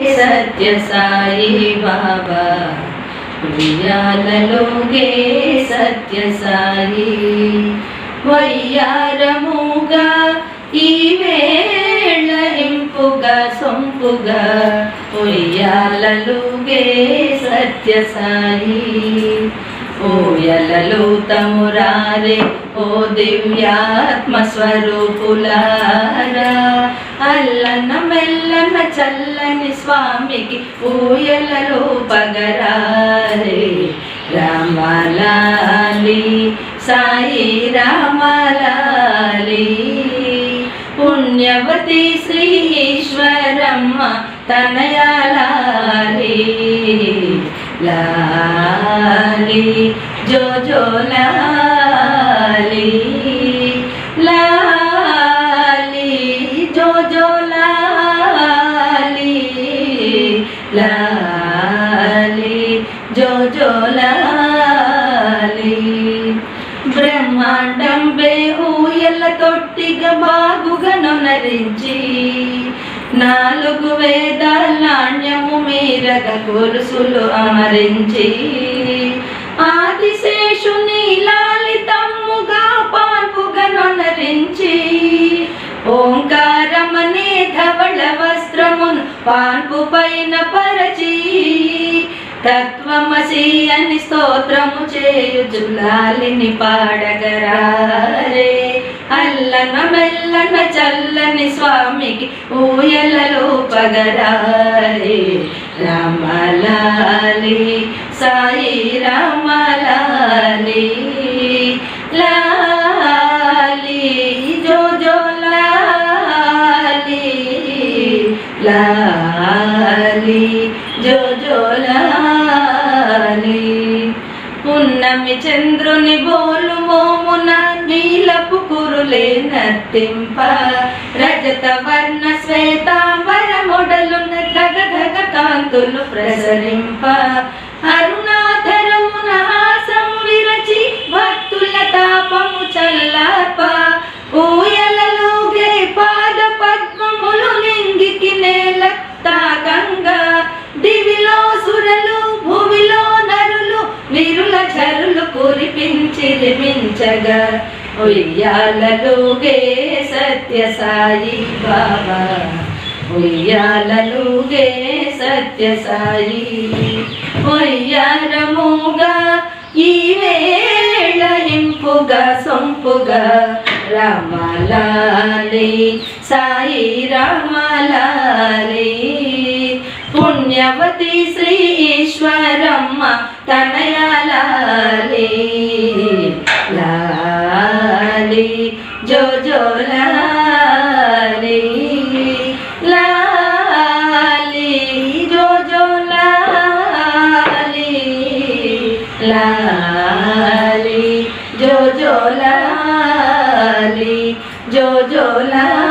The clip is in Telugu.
సత్య సాయి బాబా? ఉయ్యాలలోగే సత్య సాయి. వయ్యారముగా ఈ వేళ ఇంపుగా సొంపుగా ఉయ్యాలలుగే సత్య సాయి. ఓయలలో తమురారే ఓ దివ్యాత్మ స్వరూపులా. మెల్లన చల్లని స్వామికి ఊయలలో పగరారే రామలాలి సాయి రామలాలి. పుణ్యవతి శ్రీ ఈశ్వరమ్మ తనయాలి లాలి లాలి జో జో లాలి బ్రహ్మాండం బేహూయల తొట్టిగా బాగుగా నొనరించి నాలుగు వేదాల నాణ్యము మీరగ గొలుసులు అమరించి। పాన్పు పైన పరచి తత్వమసి అని స్తోత్రము చేయు జులాలిని పాడగరారే. అల్లన మెల్లన చల్లని స్వామికి ఊయలలో పగరారే. రామలాలి లాలి జో జో లాలి. పున్నమి చంద్రుని బోలు మోమున నీలపు కురులే నర్తింప రజత వర్ణ శ్వేతాంబర మొడలున్న ధగ ధగ కాంతులు ప్రసరింప. అరుణ కురిపించిది కురిపించి రిమించగా ఉయ్యాలలోగే సత్య సాయి బాబా. ఉయ్యాలలోగే సత్య సాయి ఉయ్యారముగా ఈ వేళ ఇంపుగా సొంపుగా. రామలాలి సాయి రామలాలి. పుణ్యవతి శ్రీ ఈశ్వరమ్మ తనయాలి లాలి జో జో లాలి లాలి జో జో లాలి లాలి జో జో లాలి జో జో లాలి